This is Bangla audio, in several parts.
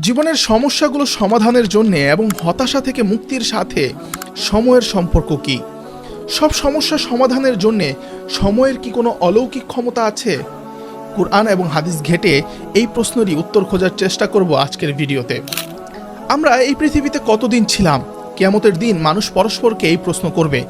জীবনের সমস্যাগুলো সমাধানের জন্য এবং হতাশা থেকে মুক্তির সাথে সময়ের সম্পর্ক কি? সব সমস্যা সমাধানের জন্য সময়ের কি কোনো অলৌকিক ক্ষমতা আছে? কুরআন এবং হাদিস ঘেটে এই প্রশ্নেরই উত্তর খোঁজার চেষ্টা করব আজকের ভিডিওতে। আমরা এই পৃথিবীতে কতদিন ছিলাম? কেয়ামতের দিন মানুষ পরস্পরকে এই প্রশ্ন করবে।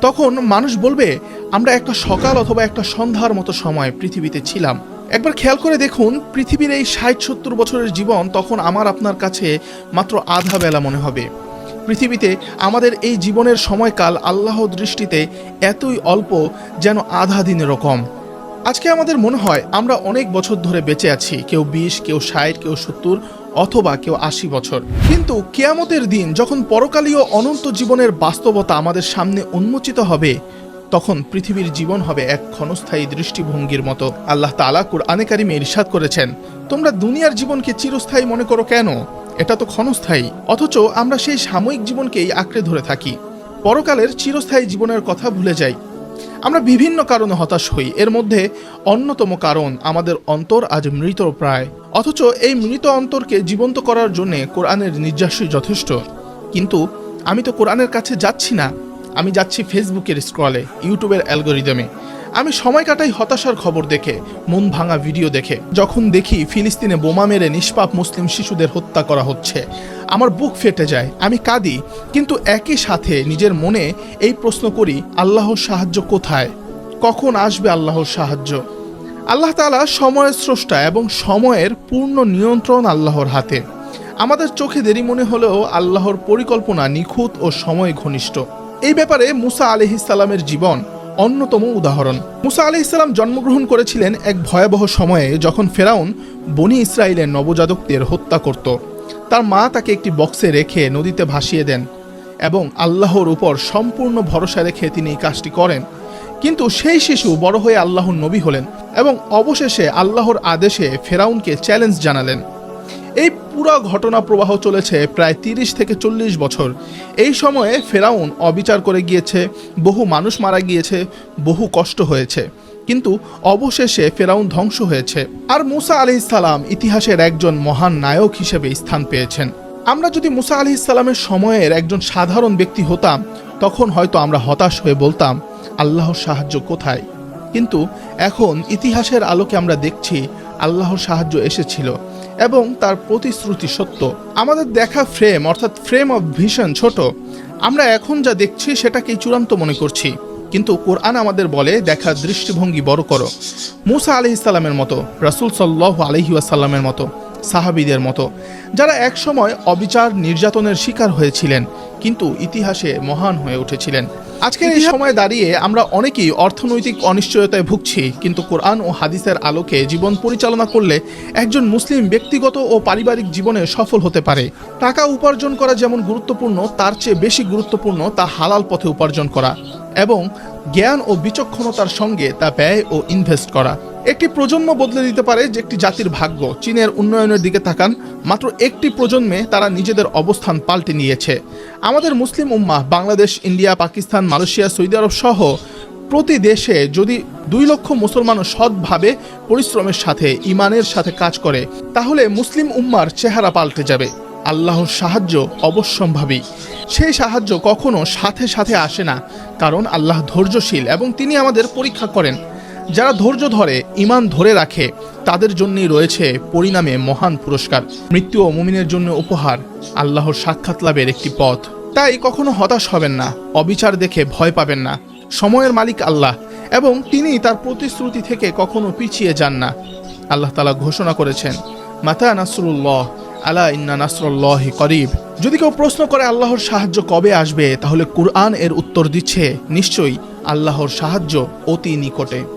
তখন মানুষ বলবে, আমরা একটা সকাল অথবা একটা সন্ধ্যার মতো সময় পৃথিবীতে ছিলাম। একবার খেয়াল করে দেখুন, পৃথিবীর এই ষাট সত্তর বছরের জীবন তখন আমার আপনার কাছে মাত্র আধা বেলা মনে হবে। পৃথিবীতে আমাদের এই জীবনের সময়কাল আল্লাহ দৃষ্টিতে এতই অল্প যেন আধা দিনের রকম। আজকে আমাদের মনে হয় আমরা অনেক বছর ধরে বেঁচে আছি, কেউ বিশ, কেউ ষাট, কেউ সত্তর অথবা কেউ আশি বছর। কিন্তু কেয়ামতের দিন যখন পরকালীয় অনন্ত জীবনের বাস্তবতা আমাদের সামনে উন্মোচিত হবে তখন পৃথিবীর জীবন হবে এক ক্ষণস্থায়ী দৃষ্টিভঙ্গির মতো। আল্লাহ তালা কুরআনে কারিমে ইরশাদ করেছেন, তোমরা দুনিয়ার জীবনকে চিরস্থায়ী মনে করো কেন? এটা তো ক্ষণস্থায়ী। অথচ আমরা সেই সাময়িক জীবনকেই আঁকড়ে ধরে থাকি। পরকালের চিরস্থায়ী জীবনের কথা ভুলে যাই। আমরা বিভিন্ন কারণে হতাশ হই। এর মধ্যে অন্যতম কারণ আমাদের অন্তর আজ মৃত প্রায়। অথচ এই মৃত অন্তরকে জীবন্ত করার জন্য কোরআনের নির্যাসই যথেষ্ট। কিন্তু আমি তো কোরআনের কাছে যাচ্ছি না। আমি যাচ্ছি ফেসবুকের স্ক্রলে ইউটিউবের অ্যালগোরিদমে আমি সময় কাটাই হতাশার খবর দেখে, মন ভাঙা ভিডিও দেখে। যখন দেখি ফিলিস্তিনে বোমা মেরে নিষ্পাপ মুসলিম শিশুদের হত্যা করা হচ্ছে, আমার বুক ফেটে যায়। আমি কাঁদি, কিন্তু একই সাথে নিজের মনে এই প্রশ্ন করি, আল্লাহর সাহায্য কোথায়? কখন আসবে আল্লাহর সাহায্য? আল্লাহ তাআলা সময়ের স্রষ্টা এবং সময়ের পূর্ণ নিয়ন্ত্রণ আল্লাহর হাতে। আমাদের চোখে দেরি মনে হলেও আল্লাহর পরিকল্পনা নিখুঁত ও সময় ঘনিষ্ঠ। এই ব্যাপারে মুসা আলহিসাল্লামের জীবন অন্যতম উদাহরণ। মুসা আলহিসাল্লাম জন্মগ্রহণ করেছিলেন এক ভয়াবহ সময়ে যখন ফেরাউন বনি ইসরায়েলের নবজাতকদের হত্যা করত। তার মা তাকে একটি বক্সে রেখে নদীতে ভাসিয়ে দেন এবং আল্লাহর উপর সম্পূর্ণ ভরসা রেখে তিনি এই কাজটি করেন। কিন্তু সেই শিশু বড় হয়ে আল্লাহর নবী হলেন এবং অবশেষে আল্লাহর আদেশে ফেরাউনকে চ্যালেঞ্জ জানালেন। এই পুরো ঘটনা প্রবাহ চলেছে প্রায় তিরিশ থেকে চল্লিশ বছর। এই সময়ে ফেরাউন অবিচার করে গিয়েছে, বহু মানুষ মারা গিয়েছে, বহু কষ্ট হয়েছে। কিন্তু অবশেষে ফেরাউন ধ্বংস হয়েছে। আর মুসা আলি ইসালাম ইতিহাসের একজন মহান নায়ক হিসেবে স্থান পেয়েছেন। আমরা যদি মুসা আলি ইসালামের সময়ের একজন সাধারণ ব্যক্তি হতাম, তখন হয়তো আমরা হতাশ হয়ে বলতাম, আল্লাহর সাহায্য কোথায়? কিন্তু এখন ইতিহাসের আলোকে আমরা দেখছি, আল্লাহর সাহায্য এসেছিল। এবং তার প্রতিশ্রুতি সত্য। আমাদের দেখা ফ্রেম, অর্থাৎ ফ্রেম অফ ভিশন ছোট। আমরা এখন যা দেখছি সেটাকেই চূড়ান্ত মনে করছি। কিন্তু কোরআন আমাদের বলে, দেখা দৃষ্টিভঙ্গি বড় করো। মুসা আলি ইসলামের মতো, রাসুল সাল্লাহ আলহি আসাল্লামের মতো, সাহাবিদের মতো। যারা একসময় অবিচার, নির্যাতনের শিকার হয়েছিলেন, কিন্তু ইতিহাসে মহান হয়ে উঠেছিলেন। আজকের এই সময় দাঁড়িয়ে আমরা অনেকেই অর্থনৈতিক অনিশ্চয়তায় ভুগছি, কিন্তু কোরআন ও হাদিসের আলোকে জীবন পরিচালনা করলে একজন মুসলিম ব্যক্তিগত ও পারিবারিক জীবনে সফল হতে পারে। টাকা উপার্জন করা যেমন গুরুত্বপূর্ণ, তার চেয়ে বেশি গুরুত্বপূর্ণ তা হালাল পথে উপার্জন করা এবং জ্ঞান ও বিচক্ষণতার সঙ্গে তা ব্যয় ও ইনভেস্ট করা। একটি প্রজন্ম বদলে দিতে পারে যে একটি জাতির ভাগ্য। চীনের উন্নয়নের দিকে তাকান, মাত্র একটি প্রজন্মে তারা নিজেদের অবস্থান পাল্টে নিয়েছে। আমাদের মুসলিম উম্মাহ, Bangladesh, India, Pakistan, Malaysia, Saudi আরব সহ প্রতি দেশে যদি দুই লক্ষ মুসলমান সৎভাবে পরিশ্রমের সাথে, ইমানের সাথে কাজ করে, তাহলে মুসলিম উম্মার চেহারা পাল্টে যাবে। আল্লাহর সাহায্য অবশ্যম্ভাবী। সেই সাহায্য কখনো সাথে সাথে আসে না, কারণ আল্লাহ ধৈর্যশীল এবং তিনি আমাদের পরীক্ষা করেন। যারা ধৈর্য ধরে ইমান ধরে রাখে, তাদের জন্যই রয়েছে পরিণামে মহান পুরস্কার। মৃত্যু ও মুমিনের জন্য উপহার, আল্লাহর সাক্ষাৎ লাভের একটি পথ। তাই কখনো হতাশ হবেন না, অবিচার দেখে ভয় পাবেন না। সময়ের মালিক আল্লাহ, এবং তিনি তার প্রতিশ্রুতি থেকে কখনো পিছিয়ে যান না। আল্লাহ তালা ঘোষণা করেছেন, মাতা নাসরুল্লাহ, আলা ইন্না নাসরুল্লাহ করিব। যদি কেউ প্রশ্ন করে আল্লাহর সাহায্য কবে আসবে, তাহলে কুরআন এর উত্তর দিচ্ছে, নিশ্চয়ই আল্লাহর সাহায্য অতি নিকটে।